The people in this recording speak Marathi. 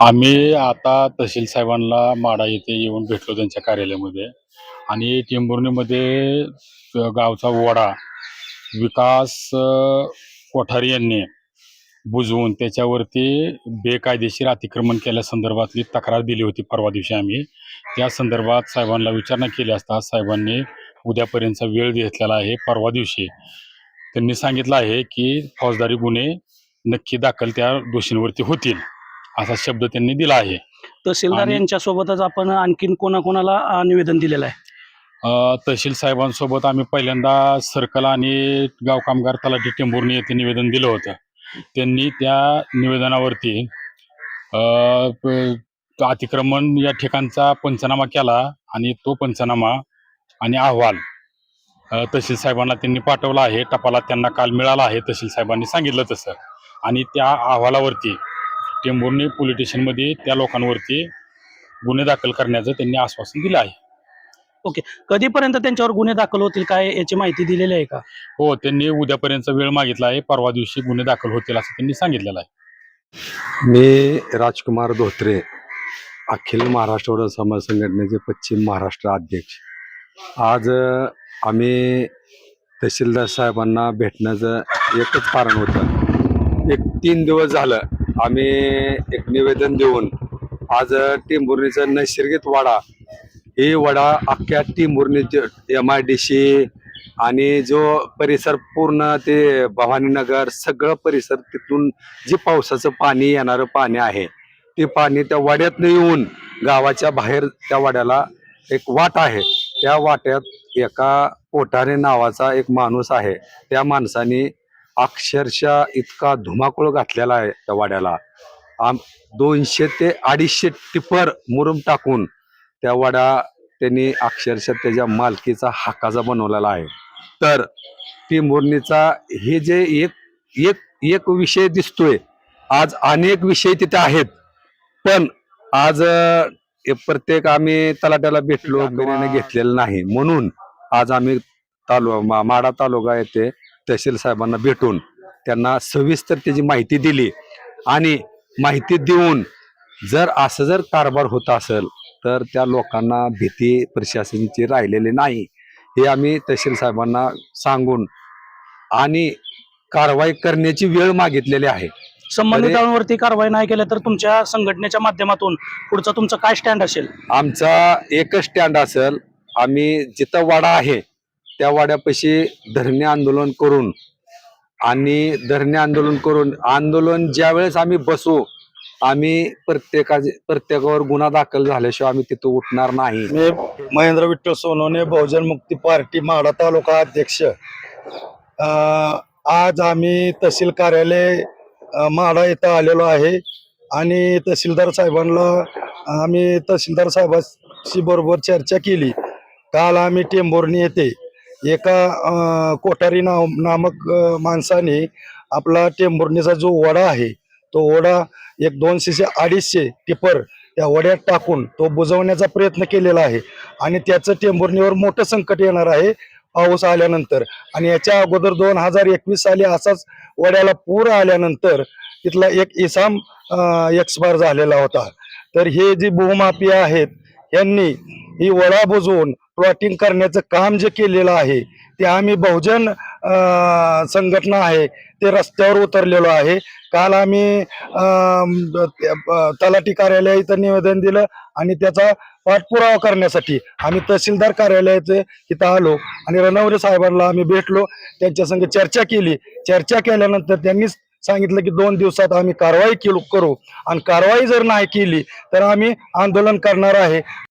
आम्ही आता तहसील साहेबांना माडा येथे येऊन भेटलो त्यांच्या कार्यालयामध्ये. आणि टेंभुर्णीमध्ये गावचा वडा विकास कोठारी यांनी बुजवून त्याच्यावरती बेकायदेशीर अतिक्रमण केल्यासंदर्भातली तक्रार दिली होती परवा दिवशी आम्ही. त्या संदर्भात साहेबांना विचारणा केली असता साहेबांनी उद्यापर्यंतचा वेळ घेतलेला आहे. परवा दिवशी त्यांनी सांगितलं आहे की फौजदारी गुन्हे नक्की दाखल त्या दोषींवरती होतील. असा शब्द त्यांनी दिला आहे. तहसीलदार आणि- यांच्या सोबतच आपण आणखीन कोणाकोणाला अ, निवेदन दिलेलं आहे? अ, तहसील साहेबांसोबत आम्ही पहिल्यांदा सर्कल आणि गाव कामगार तलाठी टेंभुर्णी येथे निवेदन दिलं होतं. त्यांनी त्या निवेदनावरती अ, प- अतिक्रमण या ठिकाणचा पंचनामा केला आणि तो पंचनामा आणि अहवाल अ, तहसील साहेबांना त्यांनी पाठवला आहे. टपाला त्यांना काल मिळाला आहे. तहसील साहेबांनी सांगितलं तसं. आणि त्या अहवालावरती टेंभुर्णी पोलीस स्टेशनमध्ये त्या लोकांवरती गुन्हे दाखल करण्याचं त्यांनी आश्वासन दिलं आहे. कधीपर्यंत त्यांच्यावर गुन्हे दाखल होतील काय याची माहिती दिलेली आहे का? हो त्यांनी उद्यापर्यंत वेळ मागितला आहे परवा दिवशी गुन्हे दाखल होतील असं त्यांनी सांगितलेलं आहे. मी राजकुमार धोत्रे अखिल महाराष्ट्र समाज संघटनेचे पश्चिम महाराष्ट्र अध्यक्ष. आज आम्ही तहसीलदार साहेबांना भेटण्याचं एकच कारण होतं. एक तीन दिवस झालं आम्ही एक निवेदन देऊन आज टिंबुर्णीचं टेंभुर्णीचा नैसर्गिक वाडा ही वडा अख्ख्या टेंभुर्णीचे एम आय डी सी आणि जो परिसर पूर्ण ते भवानीनगर सगळं परिसर तिथून जे पावसाचं पाणी येणारं पाणी आहे ते पाणी त्या वाड्यातनं येऊन गावाच्या बाहेर त्या वाड्याला एक वाट आहे. त्या वाट्यात एका पोटारे नावाचा एक माणूस आहे. त्या माणसाने अक्षरशः इतका धुमाकूळ घातलेला आहे त्या वाड्याला. आम दोनशे ते अडीचशे टिपर मुरुम टाकून त्या वाड्या त्यांनी अक्षरशः त्याच्या मालकीचा हक्काचा बनवलेला आहे. तर ती मुरणीचा हे जे एक एक एक विषय दिसतोय. आज अनेक विषय तिथे आहेत. पण आज प्रत्येक आम्ही तलाट्याला भेटलो घेतलेलं नाही. म्हणून आज आम्ही तालु माडा तालुका येथे तहसील साहेबांना भेटून त्यांना सविस्तर त्याची माहिती दिली आणि माहिती देऊन जर असं जर कारभार होत असेल तर त्या लोकांना भीती प्रशासनाची राहिलेली नाही हे आम्ही तहसील साहेबांना सांगून आणि कारवाई करण्याची वेळ मागितलेली आहे. संबंधितांवरती कारवाई नाही केल्या तर तुमच्या संघटनेच्या माध्यमातून पुढचा तुमचा काय स्टँड असेल? आमचा एकच स्टँड असेल आम्ही जिथं वाडा आहे त्या वाड्यापाशी धरणे आंदोलन करून आणि धरणे आंदोलन करून आंदोलन ज्या वेळेस आम्ही बसू आम्ही प्रत्येका प्रत्येकावर गुन्हा दाखल झाल्याशिवाय आम्ही तिथं उठणार नाही. मी महेंद्र विठ्ठल सोनवणे बहुजन मुक्ती पार्टी माडा तालुका अध्यक्ष. आज आम्ही तहसील कार्यालय माडा इथं आलेलो आहे आणि तहसीलदार साहेबांना आम्ही तहसीलदार साहेबांशी बरोबर चर्चा केली. काल आम्ही टेंभोर्णी येथे एका कोठारी नाव नामक माणसाने आपला टेंभुर्णीचा जो वडा आहे तो वडा एक दोनशे अडीचशे टिपर त्या वड्यात टाकून तो बुजवण्याचा प्रयत्न केलेला आहे. आणि त्याचं टेंभुर्णीवर मोठं संकट येणार आहे पाऊस आल्यानंतर. आणि याच्या अगोदर दोन हजार एकवीस साली असाच वड्याला पूर आल्यानंतर तिथला एक इसाम एक्सपायर झालेला होता. तर हे जी भूमापी आहेत यांनी ही वडा बुजवून प्लॉटिंग करण्याचं काम जे केलेलं आहे ते आम्ही बहुजन संघटना आहे ते रस्त्यावर उतरलेलो आहे. काल आम्ही तलाठी कार्यालया इथं निवेदन दिलं आणि त्याचा पाठपुरावा करण्यासाठी आम्ही तहसीलदार कार्यालयाचे इथं आलो आणि रणवरे साहेबांना आम्ही भेटलो. त्यांच्या संग चर्चा केली. चर्चा केल्यानंतर त्यांनी सांगितलं की दोन दिवसात आम्ही कारवाई केलो करू. आणि कारवाई जर नाही केली तर आम्ही आंदोलन करणार आहे.